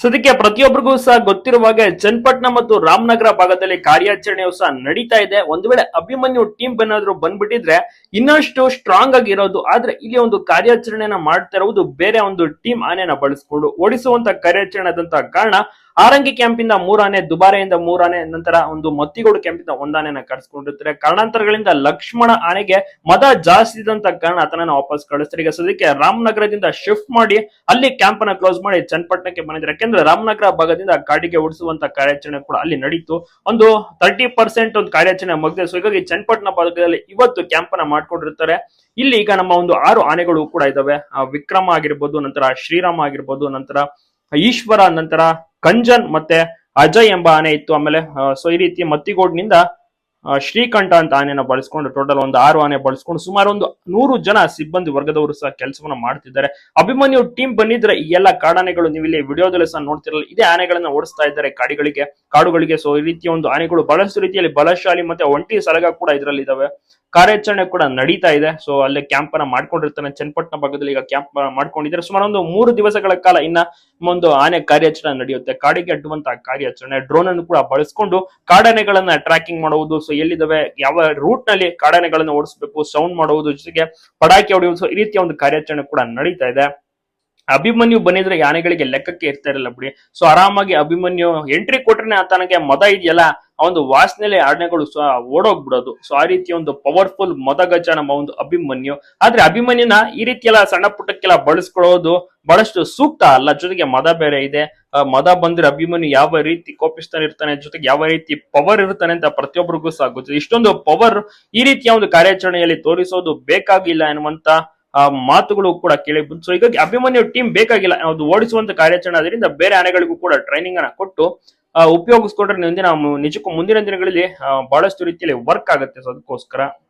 ಸದ್ಯಕ್ಕೆ ಪ್ರತಿಯೊಬ್ಬರಿಗೂ ಸಹ ಗೊತ್ತಿರುವ ಹಾಗೆ ಚನ್ನಪಟ್ಟಣ ಮತ್ತು ರಾಮನಗರ ಭಾಗದಲ್ಲಿ ಕಾರ್ಯಾಚರಣೆಯು ಸಹ ನಡೀತಾ ಇದೆ. ಒಂದು ವೇಳೆ ಅಭಿಮನ್ಯು ಟೀಮ್ ಏನಾದ್ರು ಬಂದ್ಬಿಟ್ಟಿದ್ರೆ ಇನ್ನಷ್ಟು ಸ್ಟ್ರಾಂಗ್ ಆಗಿರೋದು ಆದ್ರೆ ಇಲ್ಲಿ ಒಂದು ಕಾರ್ಯಾಚರಣೆಯನ್ನ ಮಾಡ್ತಾ ಇರುವುದು ಬೇರೆ ಒಂದು ಟೀಮ್ ಆನೆಯನ್ನ ಬಳಸ್ಕೊಂಡು ಓಡಿಸುವಂತ ಕಾರ್ಯಾಚರಣೆ ಕಾರಣ ಆರಂಗಿ ಕ್ಯಾಂಪ್ ಇಂದ ಮೂರಾನೆ, ದುಬಾರೆಯಿಂದ ಮೂರಾನೆ, ನಂತರ ಒಂದು ಮತ್ತಿಗೋಡು ಕ್ಯಾಂಪ್ ಇಂದ ಒಂದಾನೆನ ಕರ್ಸ್ಕೊಂಡಿರ್ತಾರೆ ಕಾರಣಾಂತರಗಳಿಂದ ಲಕ್ಷ್ಮಣ ಆನೆಗೆ ಮದ ಜಾಸ್ತಿ ಇದ್ದಂತ ಕಾರಣ ಆತನ ವಾಪಸ್ ಕಳಿಸ್ತಾರೆ. ಈಗ ಸದ್ಯಕ್ಕೆ ರಾಮನಗರದಿಂದ ಶಿಫ್ಟ್ ಮಾಡಿ ಅಲ್ಲಿ ಕ್ಯಾಂಪ್ ಅನ್ನ ಕ್ಲೋಸ್ ಮಾಡಿ ಚನ್ನಪಟ್ಟಣಕ್ಕೆ ಬಂದಿದ್ದಾರೆ. ಯಾಕೆಂದ್ರೆ ರಾಮನಗರ ಭಾಗದಿಂದ ಕಾಡಿಗೆ ಓಡಿಸುವಂತ ಕಾರ್ಯಾಚರಣೆ ಕೂಡ ಅಲ್ಲಿ ನಡೀತು. ಒಂದು ತರ್ಟಿ ಪರ್ಸೆಂಟ್ ಒಂದು ಕಾರ್ಯಾಚರಣೆ ಮುಗಿದೆ ಸೊ ಹೀಗಾಗಿ ಚನ್ನಪಟ್ಟಣ ಭಾಗದಲ್ಲಿ ಇವತ್ತು ಕ್ಯಾಂಪ್ ಅನ್ನ ಮಾಡ್ಕೊಂಡಿರ್ತಾರೆ. ಇಲ್ಲಿ ಈಗ ನಮ್ಮ ಒಂದು ಆರು ಆನೆಗಳು ಕೂಡ ಇದಾವೆ. ವಿಕ್ರಮ ಆಗಿರ್ಬೋದು, ನಂತರ ಶ್ರೀರಾಮ ಆಗಿರ್ಬೋದು, ನಂತರ ಈಶ್ವರ, ನಂತರ ಕಂಜನ್ ಮತ್ತೆ ಅಜಯ್ ಎಂಬ ಆನೆ ಇತ್ತು ಆಮೇಲೆ ಸೊ ಈ ರೀತಿ ಮತ್ತಿಗೋಡ್ನಿಂದ ಶ್ರೀಕಂಠ ಅಂತ ಆನೆನ ಬಳಸ್ಕೊಂಡು ಟೋಟಲ್ ಒಂದು ಆರು ಆನೆ ಬಳಸ್ಕೊಂಡು ಸುಮಾರು ಒಂದು ನೂರು ಜನ ಸಿಬ್ಬಂದಿ ವರ್ಗದವರು ಸಹ ಕೆಲಸವನ್ನ ಮಾಡ್ತಿದ್ದಾರೆ. ಅಭಿಮನ್ಯು ಟೀಮ್ ಬಂದಿದ್ರೆ ಈ ಎಲ್ಲ ಕಾಡಾನೆಗಳು ನೀವು ಇಲ್ಲಿ ವಿಡಿಯೋದಲ್ಲಿ ಸಹ ನೋಡ್ತಿರಲ್ಲ, ಇದೇ ಆನೆಗಳನ್ನ ಓಡಿಸ್ತಾ ಇದ್ದಾರೆ ಕಾಡಿಗಳಿಗೆ, ಕಾಡುಗಳಿಗೆ. ಸೊ ಈ ರೀತಿಯ ಒಂದು ಆನೆಗಳು ಬಹಳಷ್ಟು ರೀತಿಯಲ್ಲಿ ಬಲಶಾಲಿ ಮತ್ತೆ ಒಂಟಿ ಸಲಗ ಕೂಡ ಇದರಲ್ಲಿ ಇದಾವೆ. ಕಾರ್ಯಾಚರಣೆ ಕೂಡ ನಡೀತಾ ಇದೆ. ಸೊ ಅಲ್ಲೇ ಕ್ಯಾಂಪ್ ಅನ್ನ ಮಾಡ್ಕೊಂಡಿರ್ತಾನೆ ಚನ್ನಪಟ್ಟಣ ಭಾಗದಲ್ಲಿ ಈಗ ಕ್ಯಾಂಪ್ ಮಾಡ್ಕೊಂಡಿದ್ದಾರೆ. ಸುಮಾರು ಒಂದು ಮೂರು ದಿವಸಗಳ ಕಾಲ ಇನ್ನ ಒಂದು ಆನೆ ಕಾರ್ಯಾಚರಣೆ ನಡೆಯುತ್ತೆ. ಕಾಡಿಗೆ ಅಡ್ಡುವಂತಹ ಕಾರ್ಯಾಚರಣೆ ಡ್ರೋನ್ ಅನ್ನು ಕೂಡ ಬಳಸ್ಕೊಂಡು ಕಾಡಾನೆಗಳನ್ನ ಟ್ರ್ಯಾಕಿಂಗ್ ಮಾಡುವುದು ಸೊ ಎಲ್ಲಿದ್ದಾವೆ, ಯಾವ ರೂಟ್ನಲ್ಲಿ ಕಾಡಾನೆಗಳನ್ನು ಓಡಿಸಬೇಕು ಸೌಂಡ್ ಮಾಡುವುದು ಜೊತೆಗೆ ಪಟಾಕಿ ಹೊಡೆಯುವುದು ಸೊ ಈ ರೀತಿಯ ಒಂದು ಕಾರ್ಯಾಚರಣೆ ಕೂಡ ನಡೀತಾ ಇದೆ. ಅಭಿಮನ್ಯು ಬಂದಿದ್ರೆ ಯಾನೆಗಳಿಗೆ ಲೆಕ್ಕಕ್ಕೆ ಇರ್ತಾ ಇರಲ್ಲ ಬಿಡಿ. ಸೊ ಆರಾಮಾಗಿ ಅಭಿಮನ್ಯು ಎಂಟ್ರಿ ಕೊಟ್ರೆ ಆತನಿಗೆ ಮದ ಇದೆಯಲ್ಲ, ಆ ಒಂದು ವಾಸನೆಲೆ ಆನೆಗಳು ಸಹ ಓಡೋಗ್ಬಿಡೋದು. ಸೊ ಆ ರೀತಿಯ ಒಂದು ಪವರ್ಫುಲ್ ಮದಗಜ ನಮ್ಮ ಒಂದು ಅಭಿಮನ್ಯು. ಆದ್ರೆ ಅಭಿಮನ್ಯುನ ಈ ರೀತಿಯೆಲ್ಲ ಸಣ್ಣ ಪುಟ್ಟಕ್ಕೆಲ್ಲ ಬಳಸ್ಕೊಳ್ಳೋದು ಬಹಳಷ್ಟು ಸೂಕ್ತ ಅಲ್ಲ, ಜೊತೆಗೆ ಮದ ಬೇರೆ ಇದೆ. ಮದ ಬಂದ್ರೆ ಅಭಿಮನ್ಯು ಯಾವ ರೀತಿ ಕೋಪಿಸ್ತಾನೆ ಇರ್ತಾನೆ, ಜೊತೆಗೆ ಯಾವ ರೀತಿ ಪವರ್ ಇರ್ತಾನೆ ಅಂತ ಪ್ರತಿಯೊಬ್ಬರಿಗೂ ಸಹ ಗೊತ್ತಿದೆ. ಇಷ್ಟೊಂದು ಪವರ್ ಈ ರೀತಿಯ ಒಂದು ಕಾರ್ಯಾಚರಣೆಯಲ್ಲಿ ತೋರಿಸೋದು ಬೇಕಾಗಿಲ್ಲ ಎನ್ನುವಂತ, ಆ, ಮಾತುಗಳು ಕೂಡ ಕೇಳಿ ಬಂತು. ಸೊ ಹೀಗಾಗಿ ಅಭಿಮನ್ಯು ಟೀಮ್ ಬೇಕಾಗಿಲ್ಲ ಅದು ಓಡಿಸುವಂತ ಕಾರ್ಯಾಚರಣೆ ಅದರಿಂದ ಬೇರೆ ಆನೆಗಳಿಗೂ ಕೂಡ ಟ್ರೈನಿಂಗ್ ಅನ್ನ ಕೊಟ್ಟು ಉಪಯೋಗಿಸ್ಕೊಂಡ್ರೆ ನಿಜಕ್ಕೂ ಮುಂದಿನ ದಿನಗಳಲ್ಲಿ ಬಹಳಷ್ಟು ರೀತಿಯಲ್ಲಿ ವರ್ಕ್ ಆಗುತ್ತೆ. ಸೊ ಅದಕ್ಕೋಸ್ಕರ.